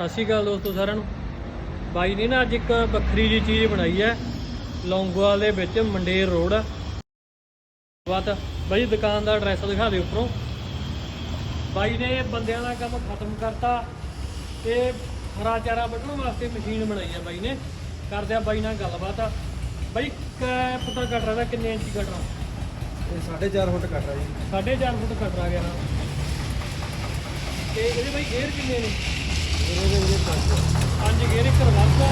ਸਤਿ ਸ਼੍ਰੀ ਅਕਾਲ ਦੋਸਤੋ ਸਾਰਿਆਂ ਨੂੰ। ਬਾਈ ਨੇ ਨਾ ਅੱਜ ਇੱਕ ਵੱਖਰੀ ਜੀ ਚੀਜ਼ ਬਣਾਈ ਹੈ। ਲੌਂਗੋਵਾਲ ਦੇ ਵਿੱਚ ਮੰਡੇਰ ਰੋਡ। ਬਾਤ ਬਾਈ ਦੁਕਾਨ ਦਾ ਐਡਰੈਸ ਦਿਖਾ ਦੇ ਉੱਪਰੋਂ। ਬਾਈ ਨੇ ਬੰਦਿਆਂ ਦਾ ਕੰਮ ਖਤਮ ਕਰਤਾ ਤੇ ਹਰਾ ਚਾਰਾ ਵੱਢਣ ਵਾਸਤੇ ਮਸ਼ੀਨ ਬਣਾਈ ਹੈ ਬਾਈ ਨੇ। ਕਰਦੇ ਆ ਬਾਈ ਨਾਲ ਗੱਲਬਾਤ। ਬਾਈ ਪਤਾ ਕੱਟ ਰਿਹਾ ਕਿੰਨੇ ਇੰਚੀ ਕੱਟ ਰਿਹਾ ਇਹ 4.5 ਫੁੱਟ ਕੱਟ ਰਿਹਾ ਜੀ 4.5 ਫੁੱਟ ਕੱਟ ਰਿਹਾ ਗਿਆ ਨਾ ਤੇ ਇਹਦੇ ਬਾਈ ਗੇਅਰ ਕਿੰਨੇ ਨੇ? ਪੰਜ ਗੇਅਰ ਇੱਕ ਰਿਵਰਸ ਆ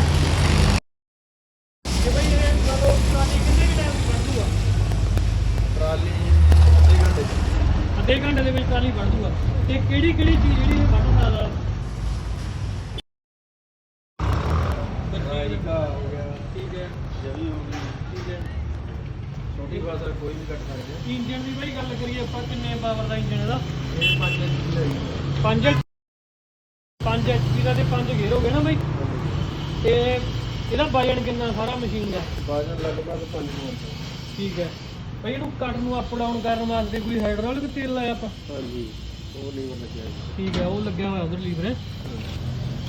ਤੇ ਬਈ ਇਹ ਚਲੋ ਟਰਾਲੀ ਕਿੰਨੇ ਕੁ ਟਾਈਮ ਬਣ ਜੂਗਾ ਟਰਾਲੀ ਅੱਧੇ ਘੰਟੇ। ਅੱਧੇ ਘੰਟੇ ਦੇ ਵਿੱਚ ਟਰਾਲੀ ਬਣ ਜੂਗਾ ਤੇ ਕਿਹੜੀ ਕਿਹੜੀ ਚੀਜ਼ ਜਿਹੜੀ ਇਹ ਬਣ ਸਕਦਾ ਕੋਈ ਵੀ ਕੱਟ ਸਕਦੇ। ਇੰਜਨ ਦੀ ਬਈ ਗੱਲ ਕਰੀਏ ਆਪਾਂ ਕਿੰਨੇ ਪਾਵਰ ਦਾ ਇੰਜਨ ਇਹਦਾ? ਇਹ 5 ਇੰਚ ਦਾ ਜੀ। 5 5 ਐਚਪੀ ਦਾ ਤੇ 5 ਗੇਅਰ ਹੋ ਗਏ ਨਾ ਬਈ? ਤੇ ਇਹਦਾ ਵਜਨ ਕਿੰਨਾ ਸਾਰਾ ਮਸ਼ੀਨ ਦਾ? ਬਾਜਨ ਲਗਭਗ 5 ਮਿੰਟ ਠੀਕ ਹੈ। ਬਈ ਇਹਨੂੰ ਕੱਟ ਨੂੰ ਅਪ ਡਾਊਨ ਕਰਨ ਵਾਸਤੇ ਕੋਈ ਹਾਈਡ੍ਰੋਲਿਕ ਤੇਲ ਲਾਇਆ ਆਪਾਂ? ਹਾਂਜੀ ਉਹ ਲੀਵਰ ਲੱਗਿਆ ਠੀਕ ਹੈ ਉਹ ਲੱਗਿਆ ਹੋਇਆ ਉਧਰ ਲੀਵਰ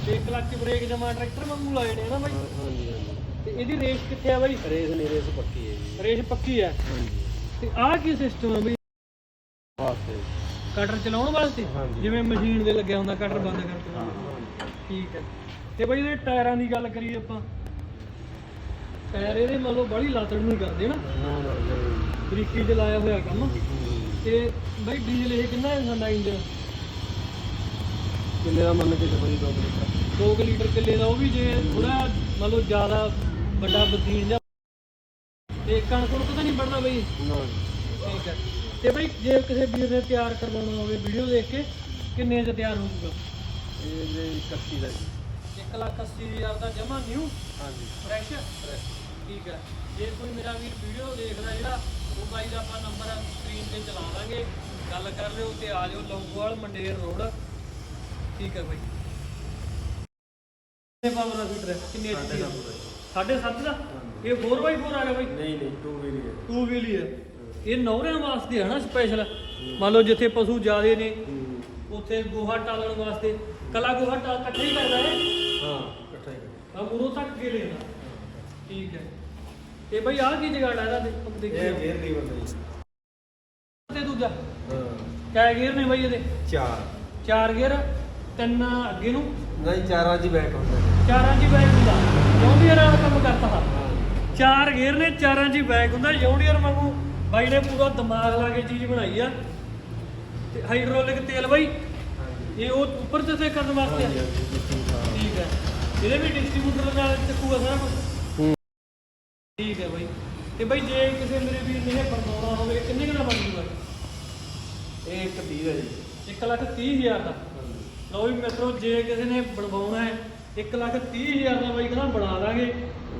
ਤੇ ਕਲੱਚ ਬ੍ਰੇਕ ਜਮਾ ਟਰੈਕਟਰ ਵਾਂਗੂ ਲਾਏ ਨੇ ਨਾ ਬਾਈ? ਹਾਂਜੀ ਹਾਂਜੀ। ਤੇ ਇਹਦੀ ਰੇਸ ਕਿੱਥੇ ਆ ਬਾਈ? ਰੇਸ ਨਹੀਂ ਰੇਸ ਪੱਕੀ ਹੈ ਜੀ। ਰੇਸ ਪੱਕੀ ਹੈ। ਹਾਂਜੀ। ਤੇ ਆਹ ਕੀ ਸਿਸਟਮ ਹੈ ਬਈ? ਵਾਸਤੇ ਕਟਰ ਚਲਾਉਣ ਵਾਸਤੇ? ਹਾਂਜੀ। ਜਿਵੇਂ ਮਸ਼ੀਨ ਦੇ ਲੱਗਿਆ ਹੁੰਦਾ ਕਟਰ ਬੰਦ ਕਰਕੇ। ਠੀਕ ਹੈ। ਤੇ ਬਾਈ ਇਹਦੇ ਟਾਇਰਾਂ ਦੀ ਗੱਲ ਕਰੀਏ ਆਪਾਂ। ਟਾਇਰ ਇਹਦੇ ਮੰਨ ਲਓ ਬੜੀ ਲਾਤੜ ਨੂੰ ਹੀ ਕਰਦੇ ਨਾ। ਬਰੀਕੀ ਚ ਲਾਇਆ ਹੋਇਆ ਕੰਮ। ਤੇ ਬਾਈ ਡੀਜ਼ਲ ਇਹ ਕਿੰਨਾ ਹੈ ਸਾਡਾ ਇੰਜਨ ਕਿੰਨੇ ਦਾ ਮੰਨ ਕੇ ਚੱਲੋ ਜੀ 2 ਲੀਟਰ। 2 ਲੀਟਰ ਕਿੱਲੇ ਦਾ ਉਹ ਵੀ ਜੇ ਥੋੜਾ ਮੰਨ ਲਓ ਜ਼ਿਆਦਾ ਵੱਡਾ ਬਦੀਨ ਜਾਂ ਤੇ ਕਣਕ ਨੂੰ ਤਾਂ ਨਹੀਂ ਬਣਨਾ ਬਈ। ਨਾ। ਠੀਕ ਹੈ। ਤੇ ਬਈ ਜੇ ਕਿਸੇ ਵੀਰ ਨੇ ਤਿਆਰ ਕਰਵਾਉਣਾ ਹੋਵੇ ਵੀਡੀਓ ਦੇਖ ਕੇ ਕਿੰਨੇ ਚ ਤਿਆਰ ਹੋਊਗਾ ਇਹ ਜੇ 31 ਦਾ ਜੀ। 1 ਲੱਖ 80 ਹਜ਼ਾਰ ਦਾ ਜਮਾ ਨਿਊ ਹਾਂਜੀ। ਫਰੈਸ਼ ਠੀਕ ਹੈ। ਜੇ ਕੋਈ ਮੇਰਾ ਵੀਰ ਵੀਡੀਓ ਦੇਖਦਾ ਜਿਹੜਾ ਉਹ ਬਾਈ ਦਾ ਆਪਾਂ ਨੰਬਰ ਸਕਰੀਨ ਤੇ ਚਲਾ ਦਾਂਗੇ। ਗੱਲ ਕਰ ਲਿਓ ਤੇ ਆ ਜਾਓ ਲੌਂਗੋਵਾਲ ਮੰਡੇਰ ਰੋਡ। ਠੀਕ ਹੈ ਬਾਈ। ਕਿੰਨੇ ਪਾਵਰ ਦਾ ਫੀਟਰ ਹੈ ਕਿੰਨੇ ਐਚਪੀ ਦਾ ਸਾਢੇ ਸੱਤ ਦਾ? ਇਹ 4x4 ਆ ਗਿਆ ਬਾਈ? ਨਹੀਂ ਨਹੀਂ 2 ਵੀਲ ਹੈ ਟੂ ਵੀਲ ਹੀ ਹੈ ਇਹ ਨੌਰਿਆਂ ਵਾਸਤੇ ਹੈ ਨਾ ਸਪੈਸ਼ਲ ਮੰਨ ਲਓ ਜਿੱਥੇ ਪਸ਼ੂ ਜ਼ਿਆਦੇ ਨੇ ਉੱਥੇ ਗੋਹਾ ਟਾਲਣ ਵਾਸਤੇ। ਕਲਾ ਗੋਹਾ ਟਾਲ ਇਕੱਠੇ ਹੀ ਕਰਦਾ ਹੈ? ਹਾਂ ਇਕੱਠਾ ਹੀ ਆ ਮੂਰੋਂ ਤੱਕ ਕੇ ਲੈਣਾ ਠੀਕ ਹੈ। ਤੇ ਬਈ ਆਹ ਕੀ ਜਗਾੜ ਇਹਦਾ ਦੇਖ ਇਹ ਦੇਖੀਏ। ਗੇਅਰ ਲੀਵਰ ਦਾ ਜੀ। ਤੇ ਦੂਜਾ? ਹਾਂ। ਕਿਆ ਗੇਅਰ ਨੇ ਬਈ ਇਹਦੇ? ਚਾਰ। ਚਾਰ ਗੇਅਰ ਤਿੰਨ ਅੱਗੇ ਨੂੰ? ਨਹੀਂ ਚਾਰਾਂ ਚ ਬੈਕ ਹੁੰਦਾ। ਜੀ ਚਾਰਾਂ 'ਚ ਬੈਕ ਹੁੰਦਾ। ਜੌਂਡੀਅਰ ਵਾਲਾ ਕੰਮ ਕਰਤਾ। ਹਾ। ਚਾਰ ਗੇਅਰ ਨੇ ਚਾਰਾਂ 'ਚ ਬੈਕ ਹੁੰਦਾ। ਜੌਂਡੀਅਰ ਵਾਂਗੂ ਬਾਈ ਨੇ ਪੂਰਾ ਦਿਮਾਗ ਲਾ ਕੇ ਚੀਜ਼ ਬਣਾਈ ਆ। ਤੇ ਹਾਈਡ੍ਰੋਲਿਕ ਤੇਲ ਬਾਈ ਇਹ ਉਹ ਉੱਪਰ ਤੇ ਤੇ ਕਰਨ ਵਾਸਤੇ ਆ। ਠੀਕ ਹੈ ਇਹਦੇ ਵੀ ਡਿਸਟ੍ਰੀਬਿਊਟਰ ਨਾਲ ਚੱਕੂਗਾ ਸਾਰਾ ਕੁਝ ਹੂੰ। ਠੀਕ ਹੈ ਬਾਈ। ਤੇ ਬਾਈ ਜੇ ਕਿਸੇ ਮੇਰੇ ਵੀਰ ਨੇ ਇਹ ਬਣਾਉਣਾ ਹੋਵੇ ਕਿੰਨੇ ਕਿੰਨਾ ਬਣ ਜੂਗਾ? ਇਹ ਇੱਕ 30 ਦਾ ਜੀ। 1 ਲੱਖ 30 ਹਜ਼ਾਰ ਦਾ। ਲਓ ਵੀ ਮਿੱਤਰੋ ਜੇ ਕਿਸੇ ਨੇ ਬਣਵਾਉਣਾ ਹੈ 1 ਲੱਖ 30 ਹਜ਼ਾਰ ਦਾ ਬਾਈ ਕਹਿੰਦਾ ਬਣਾ ਦਾਂਗੇ।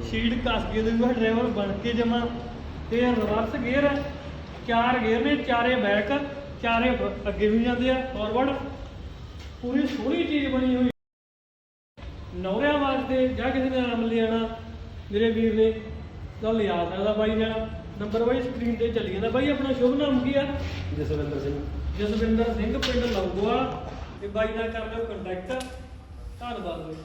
ਸ਼ੀਟ ਕੱਸ ਕੇ ਦੇਊਗਾ ਡਰਾਈਵਰ ਬਣ ਕੇ ਜਮਾ। ਤੇ ਰਿਵਰਸ ਗੇਅਰ ਹੈ ਚਾਰ ਗੇਅਰ ਨੇ ਚਾਰੇ ਬੈਕ ਚਾਰੇ ਅੱਗੇ ਵੀ ਜਾਂਦੇ ਆ ਫਾਰਵਰਡ ਪੂਰੀ ਸੋਹਣੀ ਚੀਜ਼ ਬਣੀ ਹੋਈ। ਨੌਰਿਆਂ ਵਾਸਤੇ ਜਾਂ ਕਿਸੇ ਨੇ ਆਮ ਲਿਆਣਾ ਮੇਰੇ ਵੀਰ ਨੇ। ਤਾਂ ਲਿਆ ਸਕਦਾ ਬਾਈ ਨਾਲ। ਨੰਬਰ ਬਾਈ ਸਕਰੀਨ ਤੇ ਚੱਲੀ ਜਾਂਦਾ। ਬਾਈ ਆਪਣਾ ਸ਼ੁਭ ਨਾਮ ਕੀ ਆ? ਜਸਵਿੰਦਰ ਸਿੰਘ। ਜਸਵਿੰਦਰ ਸਿੰਘ ਪਿੰਡ ਲੰਗੋਵਾਲ ਤੇ ਬਾਈ ਨਾਲ ਕਰ ਲਿਓ ਕੰਟੈਕਟ ਧੰਨਵਾਦ ਬਾਈ।